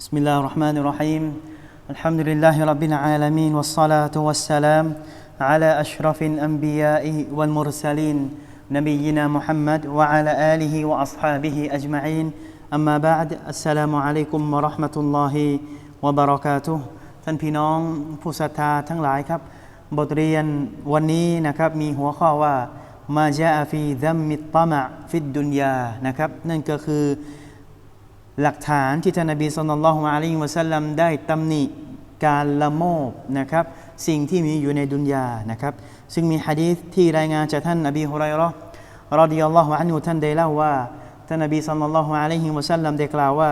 بسم الله الرحمن الرحيم الحمد لله رب العالمين والصلاة والسلام على أشرف الأنبياء والمرسلين نبينا محمد وعلى آله وأصحابه أجمعين أما بعد السلام عليكم ورحمة الله وبركاته ท่านพี่น้องผู้ศรัทธาทั้งหลายครับ บทเรียนวันนี้นะครับมีหัวข้อว่ามาจาฟีดัมมิตตมะฟิดดุนยานะครับนั่นก็คือ หลักฐานที่ท่านนบีสุลต่านละฮ์อะลัยฮิวะสัลลัมได้ตำหนิการละโมบนะครับ สิ่งที่มีอยู่ในดุนยานะครับ ซึ่งมีฮะดีษที่รายงานจากท่านนบีฮุไรราะห์รอดิยัลลอฮุอันฮุท่านได้เล่าว่าท่านนบีสุลต่านละฮ์อะลัยฮิวะสัลลัมได้กล่าวว่า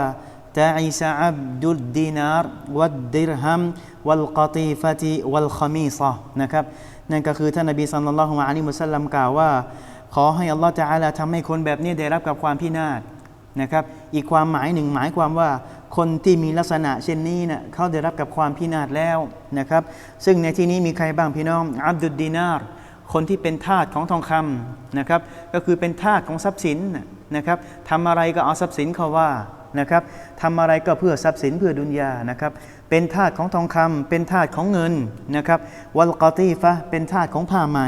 ตาอิสะอับดุลดินาร์วัดดิรฮัมวัลกตีฟติวัลขมีซะนะครับนั่นก็คือท่านนบีสุลต่านละฮ์อะลัยฮิวะสัลลัมกล่าวว่า ขอให้อัลลอฮฺจะอาลาทำให้คนแบบนี้ได้รับกับความพินาศ นะครับ อีกความหมายหนึ่งหมายความว่าคนที่มีลักษณะเช่นนี้เนะ่ยเขาได้รับกับความพินาศแล้วนะครับ ซึ่งในที่นี้มีใครบ้างพี่น้องอับดุลดีนาร คนที่เป็นทาสของทองคำนะครับ ก็คือเป็นทาสของทรัพย์สินนะครับทำอะไรก็เอาทรัพย์สินเขาว่านะครับทำอะไรก็เพื่อทรัพย์สินเพื่อดุนยานะครับ เป็นทาสของทองคำเป็นทาสของเงินนะครับวัลกอตีฟะเป็นทาสของผ้าไหม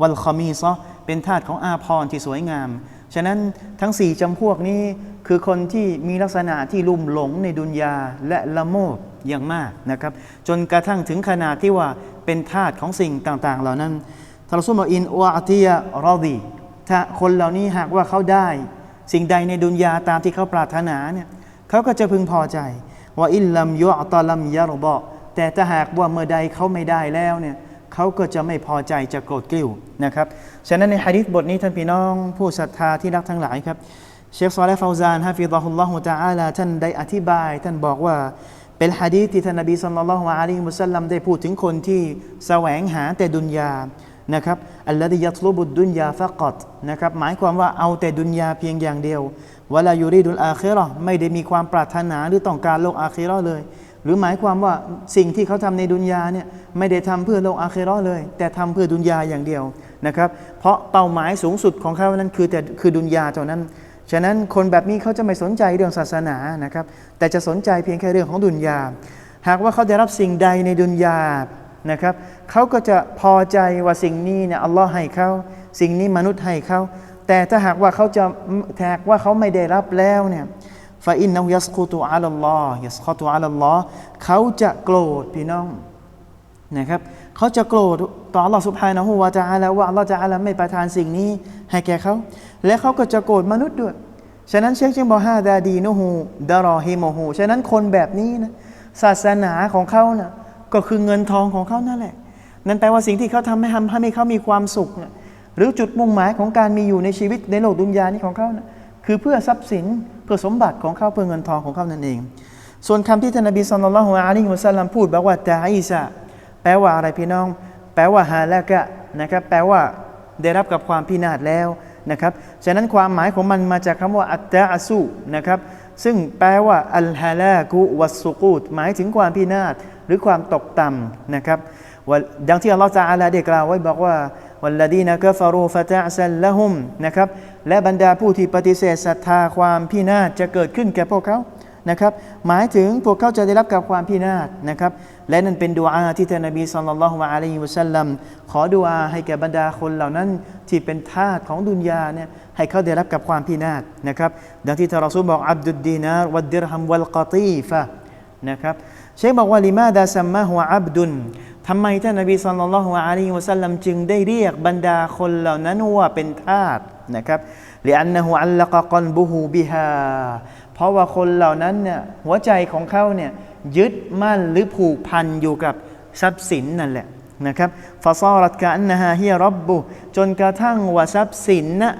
วัลคอมีซะเป็นทาสของอาพรที่สวยงาม ฉะนั้นทั้งสี่จำพวกนี้คือคนที่มีลักษณะที่ลุ่มหลงในดุนยาและละโมบอย่างมากนะครับ จนกระทั่งถึงขนาดที่ว่าเป็นทาสของสิ่งต่าง ๆ เหล่านั้นทารสุมอินวาติยารอดีถ้าคนเหล่านี้หากว่าเขาได้ สิ่งใดในดุนยาตามที่เขาปรารถนาเนี่ยเขาก็จะพึงพอใจว่าอิลลัมยอตลัมยารบะแต่ถ้าหากว่าเมื่อใดเขาไม่ได้แล้วเนี่ย เขาก็จะไม่พอใจจะโกรธกลิ้วนะครับ ฉะนั้นในฮะดิษบทนี้ท่านพี่น้องผู้ศรัทธาที่รักทั้งหลายครับ เชคซอลและฟาวซานฮะฟิดะฮุลลอฮุตะอาลาท่านได้อธิบาย ท่านบอกว่าเป็นฮะดีษที่ท่านนบีสัลลัลลอฮุอะลัยฮิวะสัลลัมได้พูดถึงคนที่แสวงหาแต่ดุนยานะครับอัลลอฮิยัตลุบุดดุนยาฟะกัดนะครับหมายความว่าเอาแต่ดุนยาเพียงอย่างเดียววะลายูรีดุลอาคิราะห์ไม่ได้มีความปรารถนาหรือต้องการโลกอาคิราะห์เลย หรือหมายความว่าสิ่งที่เขาทำในดุนยาเนี่ยไม่ได้ทำเพื่อโลกอาคิเราะห์เลย แต่ทำเพื่อดุนยาอย่างเดียวนะครับ เพราะเป้าหมายสูงสุดของเขานั้นคือแต่คือดุนยาเท่านั้น ฉะนั้นคนแบบนี้เขาจะไม่สนใจเรื่องศาสนานะครับ แต่จะสนใจเพียงแค่เรื่องของดุนยา หากว่าเขาได้รับสิ่งใดในดุนยานะครับเขาก็จะพอใจว่าสิ่งนี้เนี่ยอัลลอฮ์ให้เขาสิ่งนี้มนุษย์ให้เขาแต่ถ้าหากว่าเขาจะหากว่าเขาไม่ได้รับแล้วเนี่ย ฟาอินนายัสกุตุอัลลอฮ์ยัสกุตุอัลลอฮ์เขาจะโกรธพี่น้องนะครับเขาจะโกรธต่อ Allah سبحانه และ تعالى ว่า Allah تعالى ไม่ประทานสิ่งนี้ให้แก่เขา และเขาก็จะโกรธมนุษย์ด้วย ฉะนั้นเชคจึงบอกฮาดาดีนูฮูดารอฮิโมฮูฉะนั้นคนแบบนี้นะศาสนาของเขานะก็คือเงินทองของเขานั่นแหละ นั่นแปลว่าสิ่งที่เขาทำให้ทำให้เขามีความสุขนะหรือจุดมุ่งหมายของการมีอยู่ในชีวิตในโลกดุนยานี้ของเขานะคือเพื่อทรัพย์สิน เพื่อสมบัติของเขาเพื่อเงินทองของเขานั่นเอง ส่วนคำที่ท่านนบีสุลต่านละฮ์อะลัยฮิวะสัลลัมพูดบอกว่าตาอิสะแปลว่าอะไรพี่น้อง แปลว่าฮาละกะนะครับแปลว่าได้รับกับความพินาศแล้วนะครับฉะนั้นความหมายของมันมาจากคำว่าอัตตะอสุนะครับซึ่งแปลว่าอัลฮาลากุวัสสุกูดหมายถึงความพินาศหรือความตกต่ำนะครับดังที่อัลลอฮฺจะอาลาได้กล่าวไว้บอกว่า วัลลดีนะกฟารูฟะตะซัลละฮุมนะครับและบรรดาผู้ที่ปฏิเสธศรัทธาความพินาศจะเกิดขึ้นแก่พวกเขานะครับหมายถึงพวกเขาจะได้รับกับความพินาศนะครับและนั่นเป็นดุอาที่ท่านนบีสุลต่านละฮ์อะลัยฮิวะสัลลัมขอดุอาให้แก่บรรดาคนเหล่านั้นที่เป็นทาสของดุนยาเนี่ยให้เขาได้รับกับความพินาศนะครับดังที่ท่านรอซูลบอกอับดุลดีนาร์วัดดิรฮัมวัลกตีฟะนะครับเชคบอกว่าลิมาดาซัมมาฮุอับดุล ทำไมท่านนบีสุลต่านละฮุอะลัยฮิวะสัลลัมจึงได้เรียกบรรดาคนเหล่านั้นว่าเป็นทาสนะครับหรืออันนะฮุอัลละกะกอนบุฮูบิฮาเพราะว่าคนเหล่านั้นเนี่ยหัวใจของเขาเนี่ยยึดมั่นหรือผูกพันอยู่กับทรัพย์สินนั่นแหละนะครับฟาซารัตกะอันนะฮะเฮียรับบุจนกระทั่งว่าทรัพย์สินนะ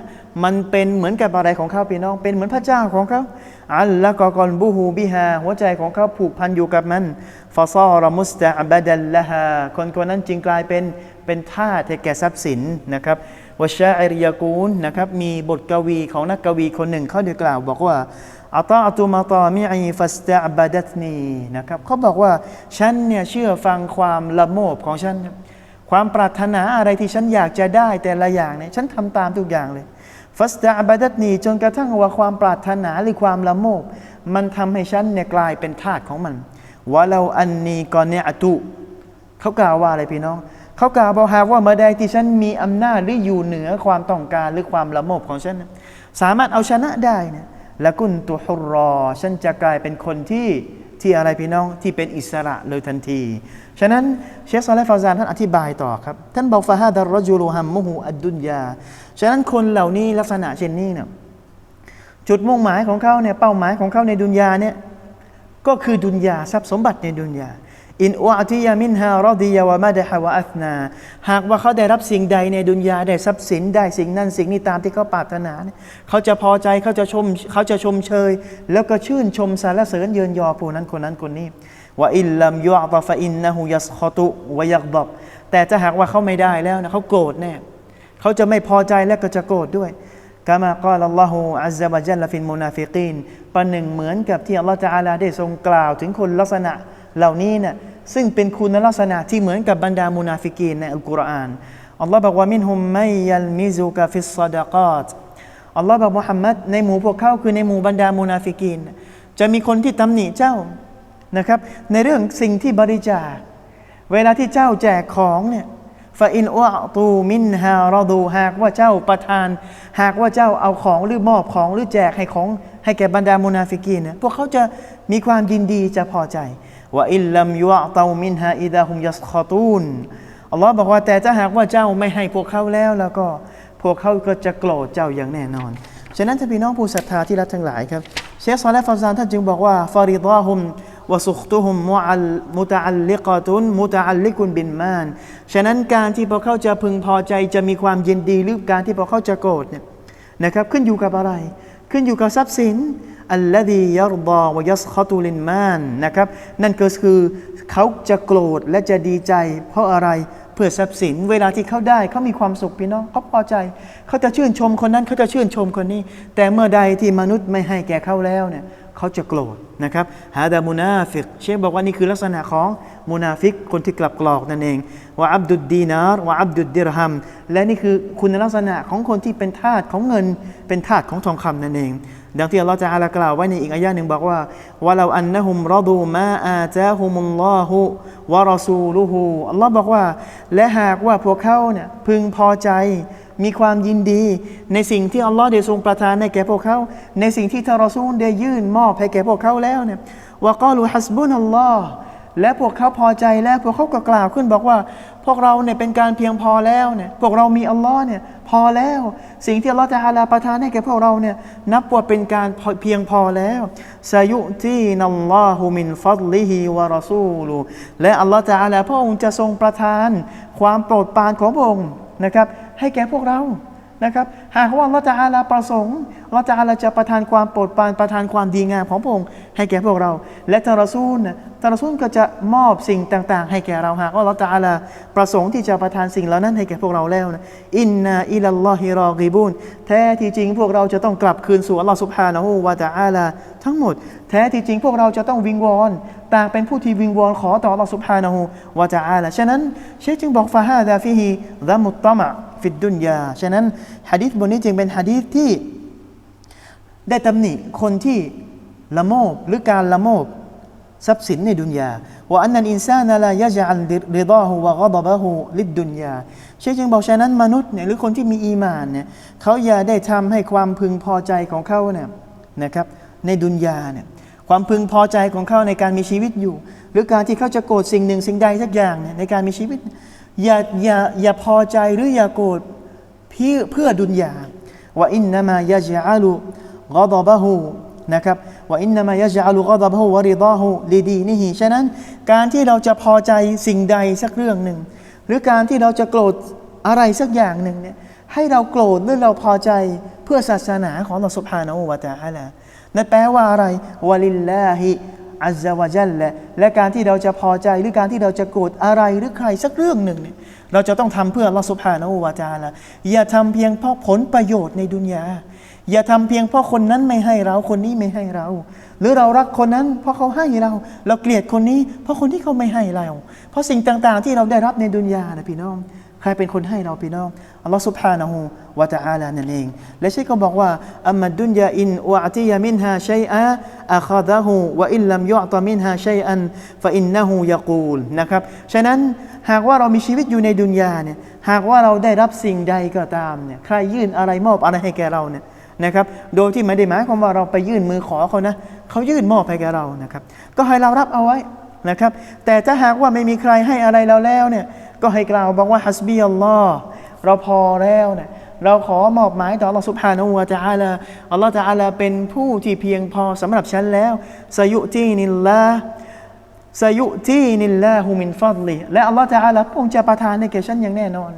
มันเป็นเหมือนกับอะไรของเขาพี่น้อง เป็นเหมือนพระเจ้าของเขาอัลละกอกอนบูฮูบิฮาหัวใจของเขาผูกพันอยู่กับมันฟาซารมุสตะบัดัลละฮาคนคนนั้นจึงกลายเป็นเป็นทาสแก่ทรัพย์สินนะครับวชาอิริยากูลนะครับมีบทกวีของนักกวีคนหนึ่งเขาได้กล่าว บอกว่าอัตอตุมาตอมิอีฟัสตะบัดัตนีนะครับเขาบอกว่าฉันเนี่ยเชื่อฟังความละโมบของฉันค ความปรารถนาอะไรที่ฉันอยากจะได้แต่ละอย่างเนี่ยฉันทำตามทุกอย่างเลยฟัสตาบัดัตนีจนกระทั่งว่าความปรารถนาหรือความละโมบมันทำให้ฉันเนี่ยกลายเป็นทาสของมันวะเราอันนีกอนเนอตุเขากล่าวว่าอะไรพี่น้อง เขากล่าวบอกหากว่าเมื่อใดที่ฉันมีอำนาจหรืออยู่เหนือความต้องการหรือความละโมบของฉัน สามารถเอาชนะได้เนี่ยละกุนตุฮุรรอฉันจะกลายเป็นคนที่ ที่อะไรพี่น้องที่เป็นอิสระเลยทันที ฉะนั้นเชคซอลและฟาซานท่านอธิบายต่อครับ ท่านบอกฟาฮาดารจูลูฮัมมุฮูอัดดุนยา ฉะนั้นคนเหล่านี้ลักษณะเช่นนี้เนี่ยจุดมุ่งหมายของเขาเนี่ยเป้าหมายของเขาในดุนยาเนี่ยก็คือดุนยาทรัพย์สมบัติในดุนยา อินอุอติยามินฮารอดียาวะมาดฮะวะอัธนา หากว่าเขาได้รับสิ่งใดในดุนยาได้ทรัพย์สินได้สิ่งนั้นสิ่งนี้ตามที่เขาปรารถนา เขาจะพอใจเขาจะชมเขาจะชมเชย แล้วก็ชื่นชมสรรเสริญเยินยอผู้นั้นคนนั้นคนนี้ว่าอิลลัมยุอตฟะอินนะฮูยัสขตุวยักดบแต่ถ้าหากว่าเขาไม่ได้แล้วนะเขาโกรธแน่เขาจะไม่พอใจและก็จะโกรธด้วยกามากาลลอฮฺอัลลอฮฺจัลลฟินมุนาฟิกีนประหนึ่งเหมือนกับที่อัลลอฮฺจะอาลาได้ทรงกล่าวถึงคนลักษณะ เหล่านี้เนี่ยซึ่งเป็นคุณลักษณะที่เหมือนกับบรรดามุนาฟิกีนในอัลกุรอานอัลลอฮฺบอกว่ามินฮุมไมยัลมิซุกฟิสซาดะกาตอัลลอฮฺบอกมุฮัมมัดในหมู่พวกเขาคือในหมู่บรรดามุนาฟิกีน จะมีคนที่ตำหนิเจ้านะครับ ในเรื่องสิ่งที่บริจาค เวลาที่เจ้าแจกของเนี่ยฟาอินอัตูมินฮารอดูหากว่าเจ้าประทาน หากว่าเจ้าเอาของหรือมอบของหรือแจกให้ของให้แก่บรรดามุนาฟิกีนเนี่ยพวกเขาจะมีความยินดีจะพอใจ ว่าอิลลัมยุอัตามินฮาอิดะฮุมยัสคอตูนอัลลอฮ์บอกว่าแต่ถ้าหากว่าเจ้าไม่ให้พวกเขาแล้วแล้วก็พวกเขาก็จะโกรธเจ้าอย่างแน่นอน ฉะนั้นท่านพี่น้องผู้ศรัทธาที่รักทั้งหลายครับ เชคซอลและฟาซานท่านจึงบอกว่าฟาริดะฮุมวสุขตุฮุมมุตัลลิกตุนมุตัลลิกุนบินมาน ฉะนั้นการที่พวกเขาจะพึงพอใจจะมีความยินดีหรือการที่พวกเขาจะโกรธเนี่ยนะครับขึ้นอยู่กับอะไร ขึ้นอยู่กับทรัพย์สินอัลลดียรดาวยัสขตุลินมานนะครับนั่นก็คือเขาจะโกรธและจะดีใจ เพราะอะไรเพื่อทรัพย์สิน เวลาที่เขาได้เขามีความสุขพี่น้องเขาพอใจ เขาจะชื่นชมคนนั้นเขาจะชื่นชมคนนี้ แต่เมื่อใดที่มนุษย์ไม่ให้แก่เขาแล้วเนี่ยเขาจะโกรธนะครับฮาดามุนาฟิกเชคบอกว่านี่คือลักษณะของมุนาฟิกคนที่กลับกรอกนั่นเองว่าอับดุดดีนารว่าอับดุดดิรฮัม และนี่คือคุณลักษณะของคนที่เป็นทาสของเงิน เป็นทาสของทองคำนั่นเอง ดังที่อัลลอฮฺจะอาลากล่าวไว้ในอีกอายะหนึ่งบอกว่าว่าเราอันนะฮุมรอดูมาอาจาฮุมุลลอฮุวะรอซูลูฮูอัลลอฮ์บอกว่า และหากว่าพวกเขาเนี่ยพึงพอใจมีความยินดีในสิ่งที่อัลลอฮ์ได้ทรงประทานให้แก่พวกเขา ในสิ่งที่ทารซูลได้ยื่นมอบให้แก่พวกเขาแล้วเนี่ยว่ากาลูฮัสบุนอัลลอฮ์ และพวกเขาพอใจแล้วพวกเขาก็กล่าวขึ้นบอกว่า พวกเราเนี่ยเป็นการเพียงพอแล้วเนี่ยพวกเรามีอัลลอฮ์เนี่ยพอแล้ว สิ่งที่อัลลอฮ์จะอาลาประทานให้แก่พวกเราเนี่ยนับว่าเป็นการเพียงพอแล้วซายุตีนัลลอฮุมินฟัดลิฮิวะรอซูลูและอัลลอฮ์จะอาลาพระองค์จะทรงประทาน ความโปรดปรานของพระองค์นะครับ ให้แก่พวกเรา นะครับหากว่าเราจะอาลาประสงค์เราจะอาลาจะประทานความโปรดปรานประทานความดีงามของพระองค์ให้แก่พวกเรา และทารอซูลนะทารอซูลก็จะมอบสิ่งต่าง ๆ ให้แก่เราหากว่าเราจะอาลาประสงค์ที่จะประทานสิ่งเหล่านั้นให้แก่พวกเราแล้วนะอินนาอิลัลลอฮิรอกีบุนแท้ที่จริงพวกเราจะต้องกลับคืนสู่อัลลอฮฺสุบฮานะฮูวะตะอาลาทั้งหมด แท้ที่จริงพวกเราจะต้องวิงวอนต่างเป็นผู้ที่วิงวอนขอต่ออัลลอฮฺสุบฮานะฮูวะตะอาลาฉะนั้นเชคจึงบอกฟาฮาดาฟิฮิดะมุตตมะ ฟิดดุนยา ฉะนั้นฮะดีษบทนี้จึงเป็นฮะดีษที่ได้ตำหนิคนที่ละโมบหรือการละโมบทรัพย์สินในดุนยาว่าอันนั้นอินซานะลายะจัลริดาหูวะกฎบะหูลิดดุนยาเชคจึงบอกฉะนั้นมนุษย์เนี่ยหรือคนที่มีอีมานเนี่ยเขาอย่าได้ทำให้ความพึงพอใจของเขาเนี่ยนะครับในดุนยาเนี่ยความพึงพอใจของเขาในการมีชีวิตอยู่ หรือการที่เขาจะโกรธสิ่งหนึ่งสิ่งใดสักอย่างเนี่ยในการมีชีวิต อย่าอย่าอย่าพอใจหรืออย่าโกรธเพื่อเพื่อดุนยาว่าอินนามายะจัลุกฎบะหูนะครับว่าอินนามายะจัลุกฎบะหูวะริดาหูลีดีนิฮิฉะนั้นการที่เราจะพอใจสิ่งใดสักเรื่องหนึ่ง หรือการที่เราจะโกรธอะไรสักอย่างหนึ่งเนี่ยให้เราโกรธหรือเราพอใจเพื่อศาสนาของเราสุภาณอูวะตะอาลานั่นแปลว่าอะไรวะลิลลาฮิ อัลลอฮฺวะจัลละและการที่เราจะพอใจหรือการที่เราจะโกรธอะไรหรือใครสักเรื่องหนึ่งเนี่ยเราจะต้องทำเพื่อลอสุภานะวาจาละอย่าทำเพียงเพราะผลประโยชน์ในดุนยาอย่าทำเพียงเพราะคนนั้นไม่ให้เราคนนี้ไม่ให้เรา หรือเรารักคนนั้นเพราะเขาให้เรา เราเกลียดคนนี้ เพราะคนที่เขาไม่ให้เรา เพราะสิ่งต่างๆ ที่เราได้รับในดุนยานะพี่น้อง ใครเป็นคนให้เราพี่น้องอัลลอฮฺสุบฮานะฮูวะตะอาลานั่นเอง และชัยก็บอกว่าอัมมัดดุนยาอินวะอติยามินฮาชัยอาอัคาดะฮูวะอิลลัมยุอตมินฮาชัยอันฟะอินนะฮูยะกูลนะครับฉะนั้นหากว่าเรามีชีวิตอยู่ในดุนยาเนี่ยหากว่าเราได้รับสิ่งใดก็ตามเนี่ยใครยื่นอะไรมอบอะไรให้แก่เราเนี่ยนะครับโดยที่ไม่ได้หมายความว่าเราไปยื่นมือขอเขานะเขายื่นมอบให้แกเรานะครับก็ให้เรารับเอาไว้ นะครับ แต่ถ้าหากว่าไม่มีใครให้อะไรเราแล้วเนี่ยก็ให้กล่าวบอกว่าฮัสบีอัลลอฮ์เราพอแล้วเนี่ยเราขอมอบหมายต่ออัลลอฮ์สุบฮานาอูวาจาลาอัลลอฮ์จาเป็นผู้ที่เพียงพอสำหรับฉันแล้วสยุตีนิลลาสยุตีนิลลาฮุมินฟัดลีและอัลลอฮ์จาลางจะประทานให้แก่ฉันอย่างแน่นอน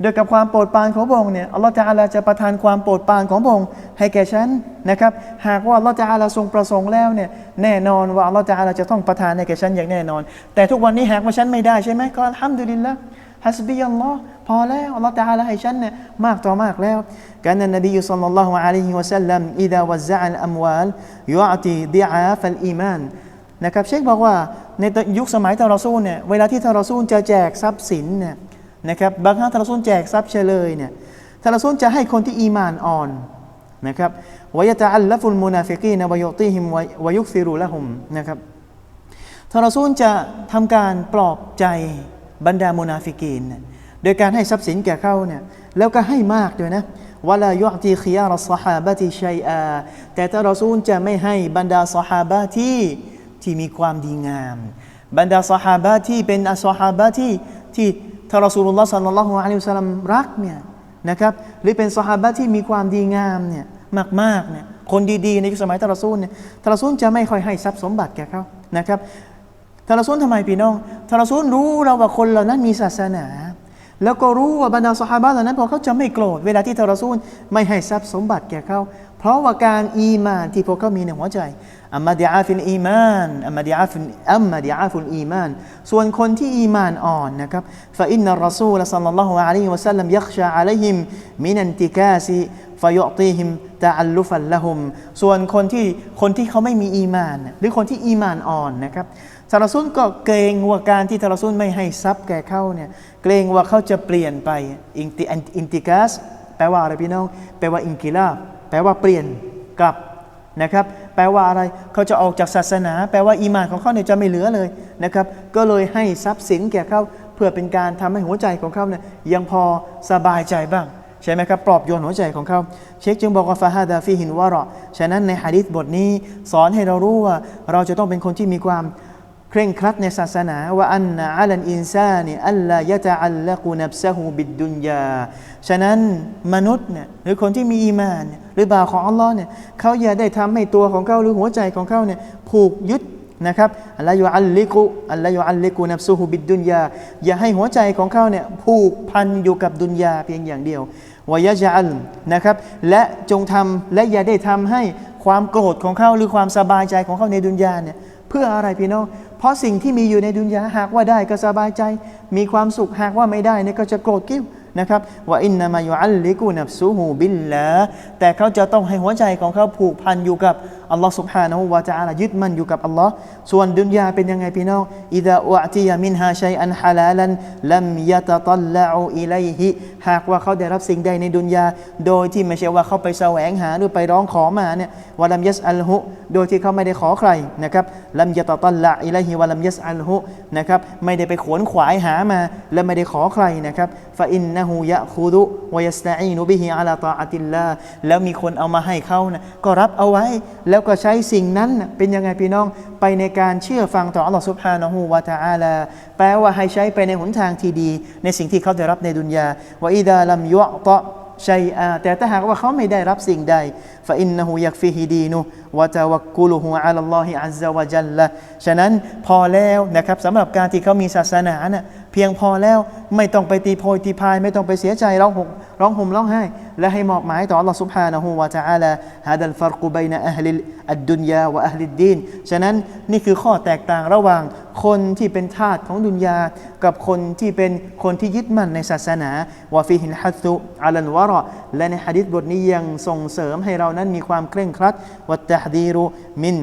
โดยกับความโปรดปรานของพระองค์เนี่ยอัลลอฮฺจะอาลาจะประทานความโปรดปรานของพระองค์ให้แก่ฉันนะครับ หากว่าอัลลอฮฺจะอาลาทรงประสงค์แล้วเนี่ยแน่นอนว่าอัลลอฮฺจะอาลาจะต้องประทานให้แก่ฉันอย่างแน่นอน แต่ทุกวันนี้หากว่าฉันไม่ได้ใช่ไหมก็อัลฮัมดุลิลละฮัสบีอัลลอฮ์พอแล้วอัลลอฮฺจะอาลาให้ฉันเนี่ยมากต่อมากแล้วการนั้นนบีสุลต่านละฮ์อะลัยฮิวะสัลลัมอิดะวัซะอัลอัมวาลยุอัติดิอาฟัลอีมานนะครับเชคบอกว่าในยุคสมัยทารอซูลเนี่ยเวลาที่ทารอซูลจะแจกทรัพย์สินเนี่ย นะครับบางครั้งท่านรอซูลแจกทรัพย์เฉลยเนี่ยท่านรอซูลจะให้คนที่อีมานอ่อนนะครับวยะตะอัลลัฟุลมุนาฟิกีนวยุตีฮิมวยุกซิรุละหุมนะครับท่านรอซูลจะทำการปลอบใจบรรดามุนาฟิกีน โดยการให้ทรัพย์สินแก่เขาเนี่ยแล้วก็ให้มากด้วยนะวลายุตีขียารสฮาบะติชัยอาแต่ท่านรอซูลจะไม่ให้บรรดาสหาบะที่ที่มีความดีงาม บรรดาสหาบะที่เป็นอสฮาบะที่ที่ ท่านรอซูลุลลอฮ์สัลลัลลอฮุอะลัยฮิวสัลลัมรักเนี่ยนะครับหรือเป็นสหาบะที่มีความดีงามเนี่ยมากๆเนี่ยคนดีๆในยุคสมัยท่านรอซูลเนี่ยท่านรอซูลจะไม่ค่อยให้ทรัพย์สมบัติแก่เขานะครับท่านรอซูลทำไมพี่น้องท่านรอซูลรู้เราว่าคนเหล่านั้นมีศาสนา แล้วก็รู้ว่าบรรดาสหาบะเหล่านั้นพอเขาจะไม่โกรธเวลาที่ท่านรอซูลไม่ให้ทรัพย์สมบัติแก่เขา เพราะว่าการอีมานที่พวกเขามีในหัวใจอัมมาดิอาฟินอีมานอัมมาดิอาฟินอัมมาดิอาฟุลอีมาน ส่วนคนที่อีมานอ่อนนะครับฟาอินนัรรอซูลสัลลัลลอฮุอะลัยฮิวะสัลลัมยักชาอะลัยฮิมมินันติกาซิฟยุอตีฮิมตะอัลลุฟัลละฮุม ส่วนคนที่คนที่เขาไม่มีอีมาน หรือคนที่อีมานอ่อนนะครับทารซุนก็เกรงว่าการที่ทารซุนไม่ให้ทรัพย์แก่เขาเนี่ยเกรงว่าเขาจะเปลี่ยนไปอินติอินติกาสแปลว่าอะไรพี่น้องแปลว่าอินกิลาบ แปลว่าเปลี่ยนกลับนะครับ แปลว่าอะไรเขาจะออกจากศาสนา แปลว่าอีมานของเขาเนี่ยจะไม่เหลือเลยนะครับ ก็เลยให้ทรัพย์สินแก่เขาเพื่อเป็นการทำให้หัวใจของเขาเนี่ยยังพอสบายใจบ้างใช่ไหมครับปลอบโยนหัวใจของเขาเชคจึงบอกว่าฟาฮาดาฟีหินวะรอฉะนั้นในฮะดิษบทนี้ สอนให้เรารู้ว่าเราจะต้องเป็นคนที่มีความ เคร่งครัดในศาสนาว่าอันนะอัลันอินซานีอัลลายะตะอัลละกุนับซะฮูบิดดุนยาฉะนั้นมนุษย์เนี่ยหรือคนที่มีอีมานเนี่ยหรือบ่าวของอัลลอฮ์เนี่ยเขาอย่าได้ทำให้ตัวของเขาหรือหัวใจของเขาเนี่ยผูกยึดนะครับอัลลอฮฺยุอัลลิกุอัลลอฮฺยุอัลลิกุนับซูฮูบิดดุนยาอย่าให้หัวใจของเขาเนี่ยผูกพันอยู่กับดุนยาเพียงอย่างเดียววายะจัลนะครับและจงทำและอย่าได้ทำให้ความโกรธของเขาหรือความสบายใจของเขาในดุนยาเนี่ยเพื่ออะไรพี่น้อง เพราะสิ่งที่มีอยู่ในดุนยาหากว่าได้ก็สบายใจ มีความสุขหากว่าไม่ได้เนี่ยก็จะโกรธกิ้วนะครับว่าอินนามายุอัลลิกุนับซูฮูบิลละแต่เขาจะต้องให้หัวใจของเขาผูกพันอยู่กับ อัลลอฮ์ سبحانه และ تعالى ยึดมั่นอยู่กับอัลลอฮ์ส่วนดุนยาเป็นยังไงพี่น้องอิดะอุติยามินฮาชัยอันฮาลาลันลัมยะตะตัลละอูอิไลฮิหากว่าเขาได้รับสิ่งใดในดุนยา โดยที่ไม่ใช่ว่าเขาไปแสวงหาหรือไปร้องขอมาเนี่ยวะลัมยัสอัลฮุโดยที่เขาไม่ได้ขอใครนะครับลัมยะตะตัลละอิไลฮิวะลัมยัสอัลฮุนะครับไม่ได้ไปขวนขวายหามา และไม่ได้ขอใครนะครับฟาอินนะฮูยะคูดุวยัสตะอีนุบิฮิอาลาตาอัติลลาแล้วมีคนเอามาให้เขานะก็รับเอาไว้ แล้ว ้แล้วก็ใช้สิ่งนั้นเป็นยังไงพี่น้องไปในการเชื่อฟังต่ออัลลอฮฺสุบฮานะฮูวาตะอาลาแปลว่าให้ใช้ไปในหนทางที่ดี ในสิ่งที่เขาได้รับในดุนยาว่าอิดาลัมยุตะชัยอาแต่ถ้าหากว่าเขาไม่ได้รับสิ่งใด ฟาอินนหูยักฟิฮิดีนุวะตะวักกุลุฮูอัลลอฮิอัลลอฮวะจัลละฉะนั้นพอแล้วนะครับสำหรับการที่เขามีศาสนาน่ะเพียงพอแล้วไม่ต้องไปตีโพยตีพาย ไม่ต้องไปเสียใจร้องห่มร้องห่มร้องไห้ และให้มอบหมายต่อ Allah سبحانه และ تعالى هذا الفرق بين أهل الدنيا وأهل الدين ฉะนั้นนี่คือข้อแตกต่างระหว่างคนที่เป็นทาสของดุนยา กับคนที่เป็นคนที่ยึดมั่นในศาสนาวะฟิฮิลฮัตตุอัลันวะระและในหะดิษบทนี้ยังส่งเสริมให้เรา นั้นมีความเคร่งครัดวัตตะฮดีรุมิน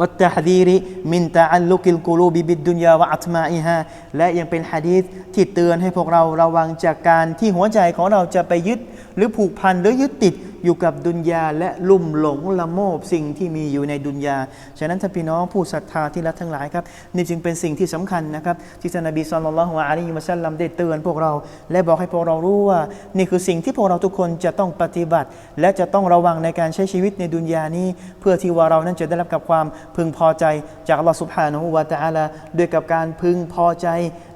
วัตตะดีริมินตะอัลลุกิลกูลูบิบิดดุนยาวะอัตมาอิฮาและยังเป็นฮะดีษที่เตือนให้พวกเราระวังจากการที่หัวใจของเราจะไปยึด หรือผูกพันหรือยึดติด อยู่กับดุนยาและลุ่มหลงละโมบสิ่งที่มีอยู่ในดุนยา ฉะนั้นท่านพี่น้องผู้ศรัทธาที่รักทั้งหลายครับนี่จึงเป็นสิ่งที่สำคัญนะครับที่ท่านนบีสุลต่านละฮ์อะลัยฮิวะสัลลัมได้เตือนพวกเรา และบอกให้พวกเรารู้ว่า นี่คือสิ่งที่พวกเราทุกคนจะต้องปฏิบัติ และจะต้องระวังในการใช้ชีวิตในดุนยานี้ เพื่อที่ว่าเรานั้นจะได้รับกับความพึงพอใจจากอัลลอฮ์สุบฮานะฮูวะตะอาลาด้วยกับการพึงพอใจ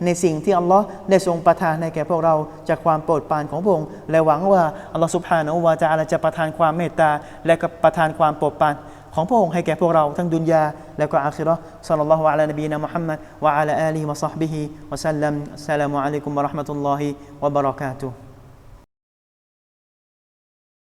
ในสิ่งที่อัลลอฮ์ได้ทรงประทานให้แก่พวกเราจากความโปรดปรานของพระองค์และหวังว่าอัลลอฮ์สุบฮานะฮูวะตะอาลาจะประทานความเมตตา และก็ประทานความโปรดปรานของพระองค์ให้แก่พวกเราทั้งดุนยา และก็อาคิรอสัลลัลลอฮุอะลัยนบีนะมุฮัมมัดวะอะลาอาลีฮิวะซอฮบิฮิวะซัลลัมอัสลามุอะลัยกุมวะเราะห์มะตุลลอฮิวะบะเราะกาตุฮ์